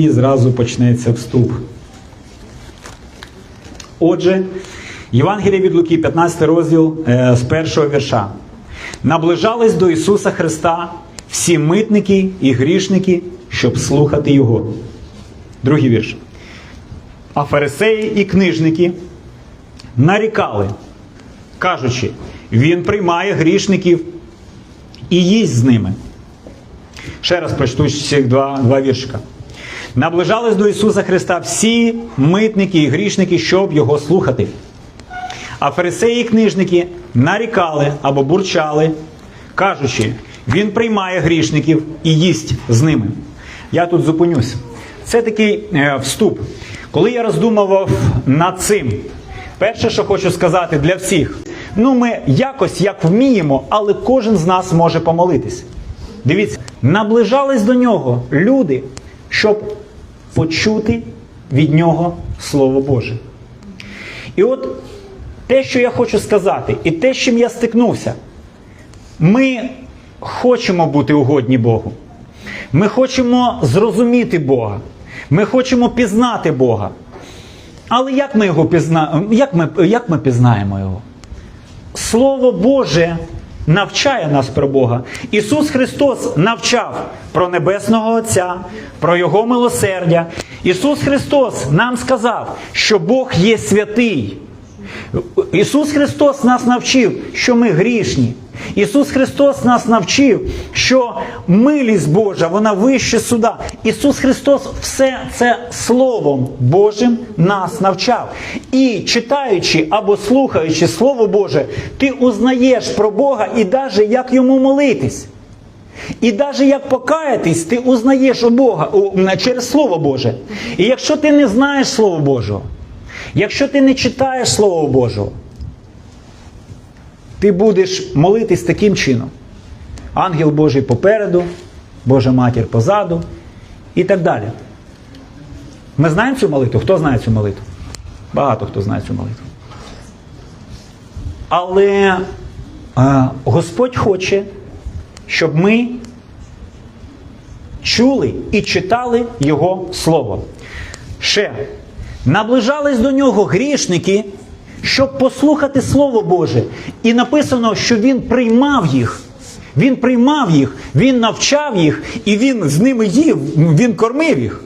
І зразу почнеться вступ. Отже, Євангеліє від Луки, 15 розділ е, з першого вірша. Наближались до Ісуса Христа всі митники і грішники, щоб слухати Його. Другий вірш. А фарисеї і книжники нарікали, кажучи, Він приймає грішників і їсть з ними. Ще раз прочту ці два, два віршика. Наближались до Ісуса Христа всі митники і грішники, щоб Його слухати. А фарисеї і книжники нарікали або бурчали, кажучи, Він приймає грішників і їсть з ними. Я тут зупинюсь. Це такий е, вступ. Коли я роздумував над цим, перше, що хочу сказати для всіх, ну ми якось як вміємо, але кожен з нас може помолитись. Дивіться, наближались до нього люди, щоб почути від нього Слово Боже. І от те, що я хочу сказати, і те, з чим я стикнувся, ми хочемо бути угодні Богу. Ми хочемо зрозуміти Бога. Ми хочемо пізнати Бога. Але як ми його пізна... як ми, як ми пізнаємо його? Слово Боже навчає нас про Бога. Ісус Христос навчав про Небесного Отця, про Його милосердя. Ісус Христос нам сказав, що Бог є святий. Ісус Христос нас навчив, що ми грішні. Ісус Христос нас навчив, що милість Божа, вона вище суда. Ісус Христос все це Словом Божим нас навчав. І читаючи або слухаючи Слово Боже, ти узнаєш про Бога і навіть як йому молитись. І навіть як покаятись, ти узнаєш у Бога через Слово Боже. І якщо ти не знаєш Слова Божого, якщо ти не читаєш Слово Божого, ти будеш молитись таким чином. Ангел Божий попереду, Божа матір позаду і так далі. Ми знаємо цю молитву? Хто знає цю молитву? Багато хто знає цю молитву. Але е, Господь хоче, щоб ми чули і читали Його Слово. Ще наближались до нього грішники, щоб послухати Слово Боже. І написано, що Він приймав їх. Він приймав їх, він навчав їх, і він з ними їв, він кормив їх.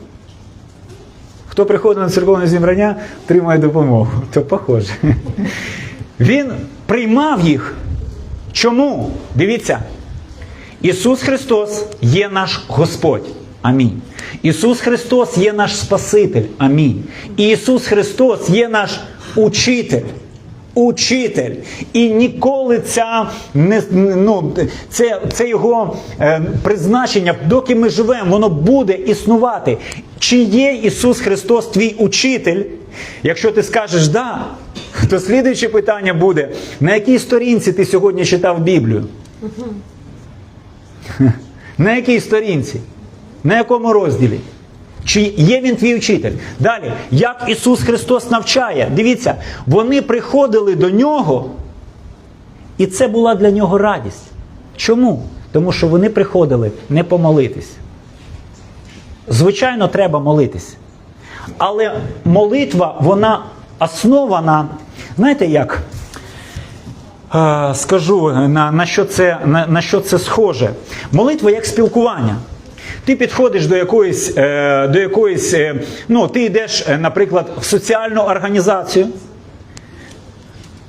Хто приходить на церковне зібрання, отримує допомогу. То похоже. Він приймав їх. Чому? Дивіться. Ісус Христос є наш Господь. Амінь. Ісус Христос є наш Спаситель. Амінь. І Ісус Христос є наш учитель. Учитель. І ніколи ця, не, ну, це, це його е, призначення, доки ми живемо, воно буде існувати. Чи є Ісус Христос твій учитель? Якщо ти скажеш да, то слідуюче питання буде: на якій сторінці ти сьогодні читав Біблію? На якій сторінці? На якому розділі? Чи є він твій учитель? Далі, як Ісус Христос навчає, дивіться, вони приходили до нього, і це була для нього радість. Чому? Тому що вони приходили не помолитись. Звичайно, треба молитись. Але молитва, вона основана, знаєте як? Скажу, на, на, що це, на, на що це схоже. Молитва як спілкування. Ти підходиш до якоїсь, е, до якоїсь, е, ну, ти йдеш, е, наприклад, в соціальну організацію.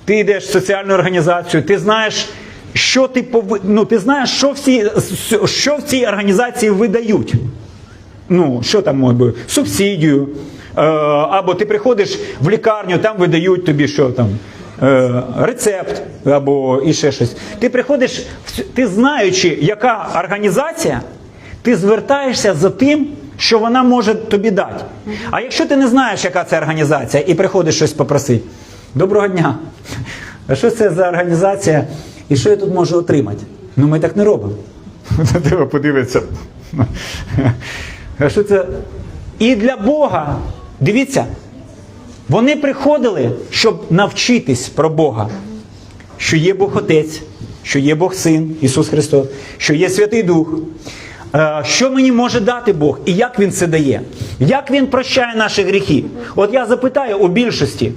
Ти йдеш в соціальну організацію, ти знаєш, що ти пови... ну, ти знаєш, що, всі, що в цій організації видають. Ну, що там може бути? Субсидію. Е, або ти приходиш в лікарню, там видають тобі що там. Рецепт або і ще щось. Ти приходиш, ти знаючи, яка організація, ти звертаєшся за тим, що вона може тобі дати. А якщо ти не знаєш, яка це організація, і приходиш щось попросити, доброго дня. А що це за організація і що я тут можу отримати? Ну ми так не робимо. Треба подивитися. А що це? І для Бога, дивіться, вони приходили, щоб навчитись про Бога, що є Бог Отець, що є Бог Син, Ісус Христос, що є Святий Дух. Е, що мені може дати Бог і як Він це дає? Як Він прощає наші гріхи? От я запитаю у більшості,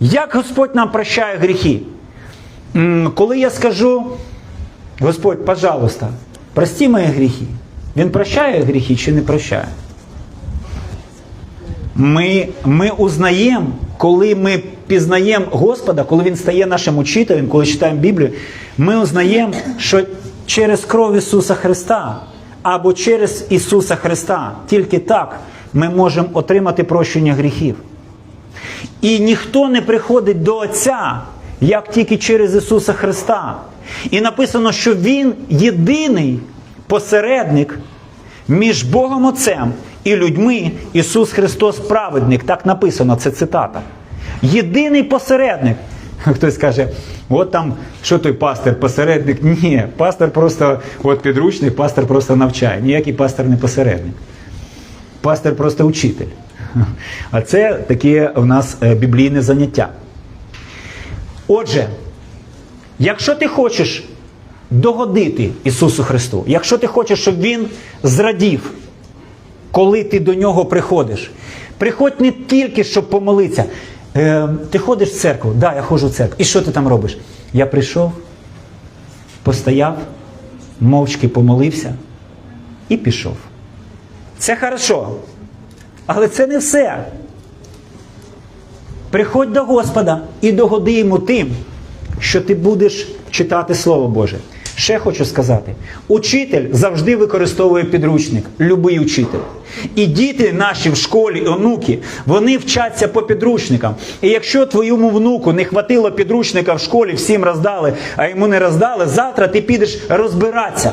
як Господь нам прощає гріхи? Коли я скажу, Господь, пожалуйста, прости мої гріхи, Він прощає гріхи чи не прощає? Ми, ми узнаємо, коли ми пізнаємо Господа, коли Він стає нашим учителем, коли читаємо Біблію, ми узнаємо, що через кров Ісуса Христа або через Ісуса Христа, тільки так ми можемо отримати прощення гріхів. І ніхто не приходить до Отця, як тільки через Ісуса Христа. І написано, що Він єдиний посередник між Богом Отцем і людьми Ісус Христос праведник. Так написано, це цитата. Єдиний посередник. Хтось каже, от там, що той пастир, посередник? Ні, пастор просто, от підручник, пастор просто навчає. Ніякий пастор не посередник. Пастор просто учитель. А це таке у нас е, біблійне заняття. Отже, якщо ти хочеш догодити Ісусу Христу, якщо ти хочеш, щоб Він зрадів, коли ти до нього приходиш, приходь не тільки, щоб помолитися. Е, ти ходиш в церкву, да, я ходжу в церкву. І що ти там робиш? Я прийшов, постояв, мовчки помолився і пішов. Це хорошо. Але це не все. Приходь до Господа і догоди йому тим, що ти будеш читати Слово Боже. Ще хочу сказати: учитель завжди використовує підручник, любий учитель. І діти наші в школі, онуки, вони вчаться по підручникам. І якщо твоєму внуку не хватило підручника в школі, всім роздали, а йому не роздали, завтра ти підеш розбиратися.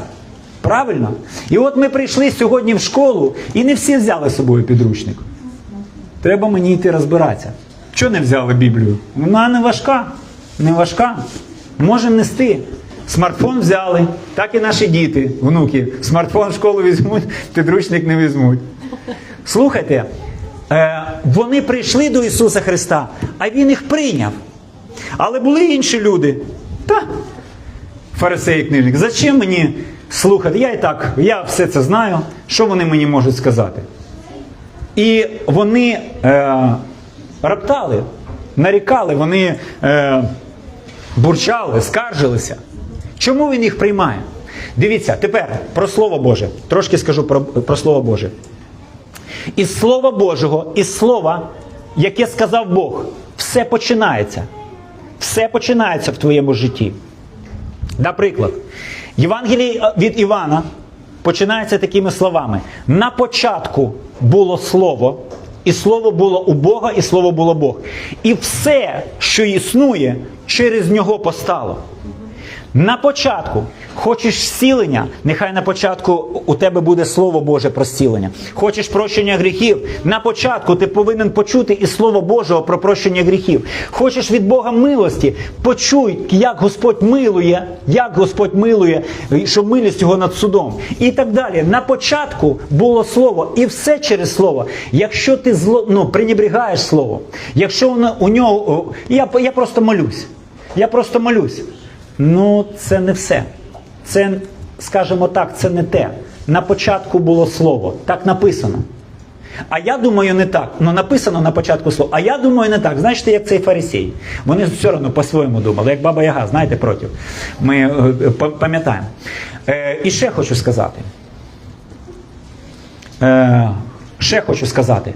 Правильно? І от ми прийшли сьогодні в школу, і не всі взяли з собою підручник. Треба мені йти розбиратися. Чого не взяли Біблію? Вона не важка. Не важка. Можемо нести. Смартфон взяли, так і наші діти, внуки. Смартфон в школу візьмуть, підручник не візьмуть. Слухайте, е, вони прийшли до Ісуса Христа, а Він їх прийняв. Але були інші люди. Та, фарисеї книжник, зачем мені слухати? Я і так, я все це знаю. Що вони мені можуть сказати? І вони е, роптали, нарікали, вони е, бурчали, скаржилися. Чому він їх приймає? Дивіться, тепер про Слово Боже. Трошки скажу про, про Слово Боже. Із Слова Божого, із Слова, яке сказав Бог, все починається. Все починається в твоєму житті. Наприклад, Євангелій від Івана починається такими словами: на початку було слово, і слово було у Бога, і слово було Бог. І все, що існує, через нього постало. На початку хочеш зцілення, нехай на початку у тебе буде Слово Боже про зцілення. Хочеш прощення гріхів, на початку ти повинен почути і Слово Божого про прощення гріхів. Хочеш від Бога милості, почуй, як Господь милує, як Господь милує, що милість його над судом. І так далі. На початку було слово, і все через слово. Якщо ти зло, ну, пренебрігаєш слово, якщо воно у нього. Я, я просто молюсь. Я просто молюсь. Ну, це не все. Це, скажімо так, це не те. На початку було слово. Так написано. А я думаю, не так. Ну, написано на початку слово. А я думаю, не так. Знаєте, як цей фарисій. Вони все одно по-своєму думали, як баба Яга, знаєте, проти. Ми е, пам'ятаємо. Е, і ще хочу сказати. Е, ще хочу сказати.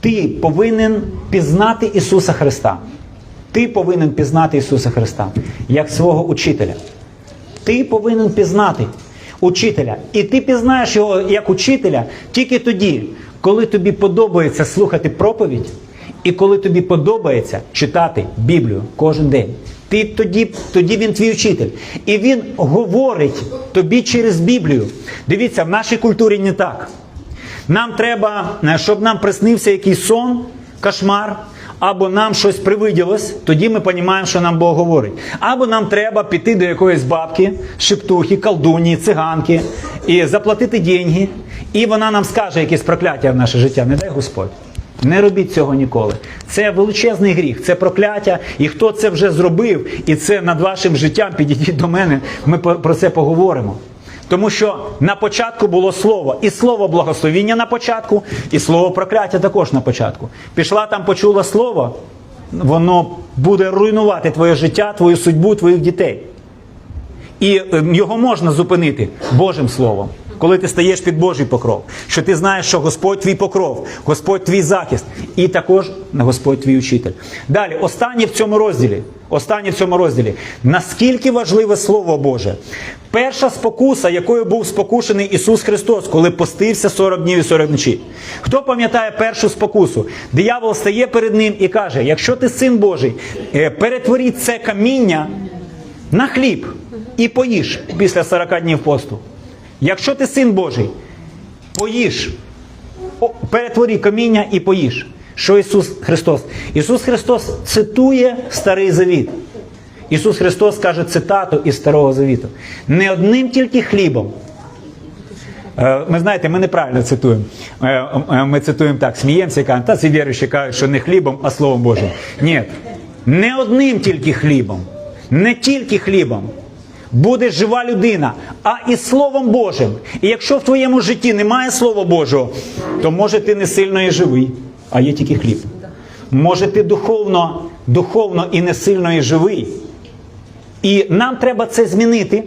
Ти повинен пізнати Ісуса Христа. Ти повинен пізнати Ісуса Христа як свого учителя. Ти повинен пізнати учителя. І ти пізнаєш його як учителя тільки тоді, коли тобі подобається слухати проповідь, і коли тобі подобається читати Біблію кожен день. Ти тоді, тоді він твій учитель. І він говорить тобі через Біблію. Дивіться, в нашій культурі не так. Нам треба, е, щоб нам приснився якийсь сон, кошмар, або нам щось привиділось, тоді ми розуміємо, що нам Бог говорить. Або нам треба піти до якоїсь бабки, шептухи, колдуні, циганки і заплатити деньги, і вона нам скаже якесь прокляття в наше життя. Не дай Господь. Не робіть цього ніколи. Це величезний гріх, це прокляття. І хто це вже зробив, і це над вашим життям, підійдіть до мене, ми про це поговоримо. Тому що на початку було слово, і слово благословіння на початку, і слово прокляття також на початку. Пішла там, почула слово, воно буде руйнувати твоє життя, твою судьбу, твоїх дітей. І ем, його можна зупинити Божим Словом, коли ти стаєш під Божий покров, що ти знаєш, що Господь твій покров, Господь твій захист, і також Господь твій учитель. Далі, останнє в цьому розділі. Останнє в цьому розділі. Наскільки важливе Слово Боже? Перша спокуса, якою був спокушений Ісус Христос, коли постився 40 днів і 40 ночі. Хто пам'ятає першу спокусу? Диявол стає перед ним і каже: якщо ти син Божий, е, перетворіть це каміння на хліб і поїж після 40 днів посту. Якщо ти син Божий, поїж, О, перетворі каміння і поїж. Що Ісус Христос? Ісус Христос цитує Старий Завіт. Ісус Христос каже цитату із Старого Завіту. Не одним тільки хлібом. Е, Ми знаєте, ми неправильно цитуємо. Е, е, Ми цитуємо так, сміємося і кажемо, та ці віруючі кажуть, що не хлібом, а Словом Божим. Ні, не одним тільки хлібом, не тільки хлібом. Буде жива людина, а і Словом Божим. І якщо в твоєму житті немає Слова Божого, то може ти не сильно і живий, а є тільки хліб. Може ти духовно, духовно і не сильно і живий. І нам треба це змінити.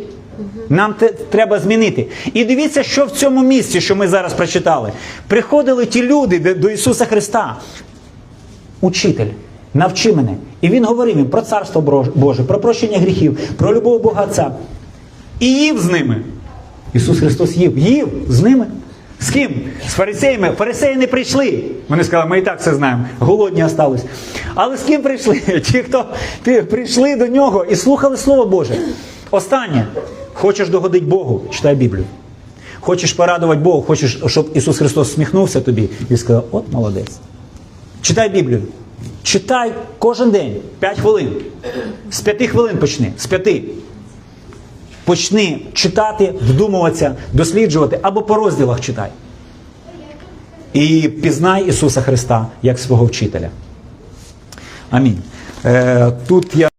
Нам те треба змінити. І дивіться, що в цьому місці, що ми зараз прочитали. Приходили ті люди до Ісуса Христа. Учитель, навчи мене. І Він говорив їм про царство Боже, про прощення гріхів, про любов Бога Отця. І їв з ними. Ісус Христос їв. Їв з ними. З ким? З фарисеями. Фарисеї не прийшли. Вони сказали, ми і так все знаємо. Голодні остались. Але з ким прийшли? Ті, хто прийшли до нього і слухали Слово Боже. Останнє. Хочеш догодити Богу, читай Біблію. Хочеш порадувати Богу, хочеш, щоб Ісус Христос сміхнувся тобі і сказав, от молодець. Читай Біблію. Читай кожен день 5 хвилин. З 5 хвилин почни. З 5. Почни читати, вдумуватися, досліджувати або по розділах читай. І пізнай Ісуса Христа як свого вчителя. Амінь. Е, тут я.